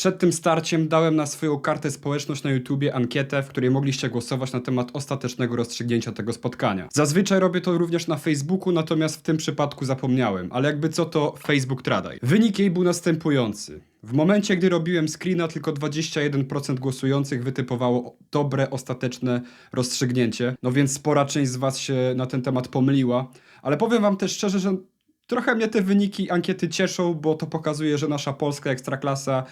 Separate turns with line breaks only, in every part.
Przed tym starciem dałem na swoją kartę społeczność na YouTubie ankietę, w której mogliście głosować na temat ostatecznego rozstrzygnięcia tego spotkania. Zazwyczaj robię to również na Facebooku, natomiast w tym przypadku zapomniałem, ale jakby co to Facebook Tradaj. Wynik jej był następujący. W momencie, gdy robiłem screena, tylko 21% głosujących wytypowało dobre, ostateczne rozstrzygnięcie. No więc spora część z Was się na ten temat pomyliła. Ale powiem Wam też szczerze, że trochę mnie te wyniki ankiety cieszą, bo to pokazuje, że nasza polska ekstraklasa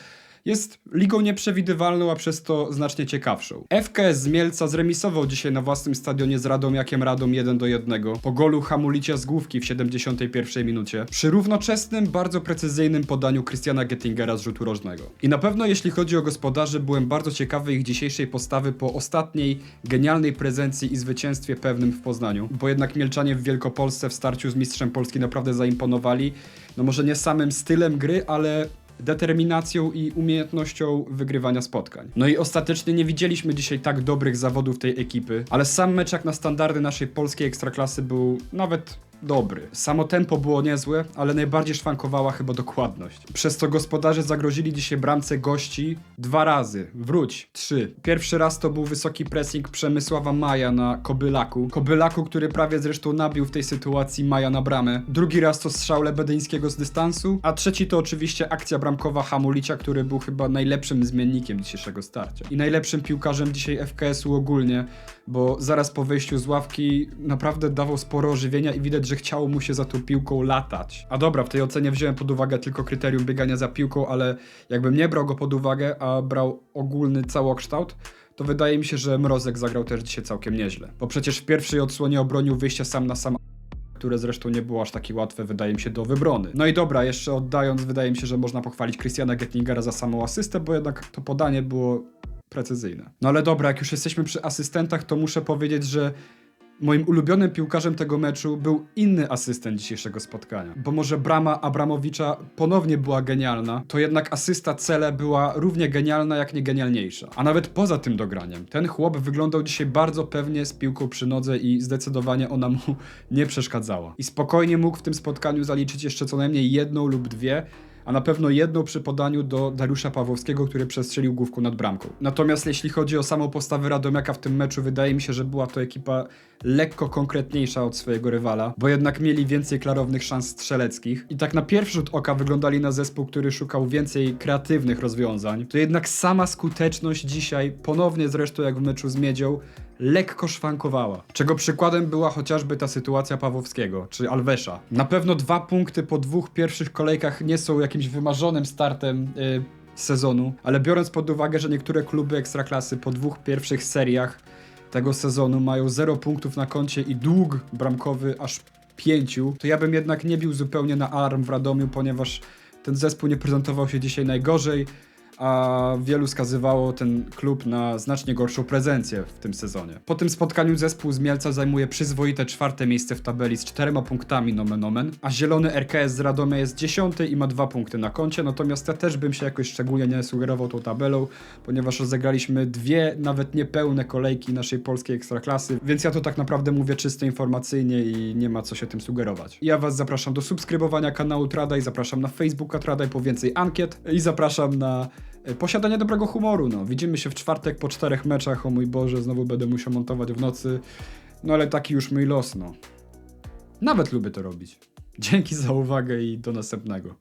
jest ligą nieprzewidywalną, a przez to znacznie ciekawszą. FKS z Mielca zremisował dzisiaj na własnym stadionie z Radomiakiem Radom 1 do 1 po golu Hamulicia z główki w 71 minucie przy równoczesnym, bardzo precyzyjnym podaniu Christiana Gettingera z rzutu rożnego. I na pewno jeśli chodzi o gospodarzy, byłem bardzo ciekawy ich dzisiejszej postawy po ostatniej genialnej prezencji i zwycięstwie pewnym w Poznaniu, bo jednak Mielczanie w Wielkopolsce w starciu z mistrzem Polski naprawdę zaimponowali, no może nie samym stylem gry, ale determinacją i umiejętnością wygrywania spotkań. No i ostatecznie nie widzieliśmy dzisiaj tak dobrych zawodów tej ekipy, ale sam mecz jak na standardy naszej polskiej ekstraklasy był nawet dobry. Samo tempo było niezłe, ale najbardziej szwankowała chyba dokładność. Przez co gospodarze zagrozili dzisiaj bramce gości dwa razy. Wróć, trzy. Pierwszy raz to był wysoki pressing Przemysława Maja na Kobylaku. Kobylaku, który prawie zresztą nabił w tej sytuacji Maja na bramę. Drugi raz to strzał Lebedyńskiego z dystansu, a trzeci to oczywiście akcja bramkowa Hamulicia, który był chyba najlepszym zmiennikiem dzisiejszego starcia. I najlepszym piłkarzem dzisiaj FKS-u ogólnie, bo zaraz po wyjściu z ławki naprawdę dawał sporo ożywienia i widać, że chciało mu się za tą piłką latać. A dobra, w tej ocenie wziąłem pod uwagę tylko kryterium biegania za piłką, ale jakbym nie brał go pod uwagę, a brał ogólny całokształt, to wydaje mi się, że Mrozek zagrał też dzisiaj całkiem nieźle. Bo przecież w pierwszej odsłonie obronił wyjście sam na sam które zresztą nie było aż takie łatwe, wydaje mi się, do wybrony. No i dobra, jeszcze oddając, wydaje mi się, że można pochwalić Christiana Gettingera za samą asystę, bo jednak to podanie było precyzyjne. No ale dobra, jak już jesteśmy przy asystentach, to muszę powiedzieć, że moim ulubionym piłkarzem tego meczu był inny asystent dzisiejszego spotkania. Bo może brama Abramowicza ponownie była genialna, to jednak asysta Cele była równie genialna, jak nie genialniejsza. A nawet poza tym dograniem, ten chłop wyglądał dzisiaj bardzo pewnie z piłką przy nodze i zdecydowanie ona mu nie przeszkadzała. I spokojnie mógł w tym spotkaniu zaliczyć jeszcze co najmniej jedną lub dwie, a na pewno jedną przy podaniu do Dariusza Pawłowskiego, który przestrzelił główką nad bramką. Natomiast jeśli chodzi o samą postawę Radomiaka w tym meczu, wydaje mi się, że była to ekipa lekko konkretniejsza od swojego rywala, bo jednak mieli więcej klarownych szans strzeleckich i tak na pierwszy rzut oka wyglądali na zespół, który szukał więcej kreatywnych rozwiązań. To jednak sama skuteczność dzisiaj, ponownie zresztą jak w meczu z Miedzią, lekko szwankowała. Czego przykładem była chociażby ta sytuacja Pawłowskiego czy Alvesza. Na pewno dwa punkty po dwóch pierwszych kolejkach nie są jakimś wymarzonym startem yy, sezonu, ale biorąc pod uwagę, że niektóre kluby ekstraklasy po dwóch pierwszych seriach tego sezonu mają 0 punktów na koncie i dług bramkowy aż 5, to ja bym jednak nie bił zupełnie na alarm w Radomiu, ponieważ ten zespół nie prezentował się dzisiaj najgorzej a wielu skazywało ten klub na znacznie gorszą prezencję w tym sezonie. Po tym spotkaniu zespół z Mielca zajmuje przyzwoite czwarte miejsce w tabeli z czterema punktami nomen omen, a zielony RKS z Radomia jest dziesiąty i ma dwa punkty na koncie, natomiast ja też bym się jakoś szczególnie nie sugerował tą tabelą, ponieważ rozegraliśmy dwie nawet niepełne kolejki naszej polskiej ekstraklasy, więc ja to tak naprawdę mówię czysto informacyjnie i nie ma co się tym sugerować. Ja was zapraszam do subskrybowania kanału Tradaj, zapraszam na Facebooka Tradaj po więcej ankiet i zapraszam na posiadanie dobrego humoru. No. Widzimy się w czwartek po czterech meczach. O mój Boże, znowu będę musiał montować w nocy. No ale taki już mój los, no. Nawet lubię to robić. Dzięki za uwagę i do następnego.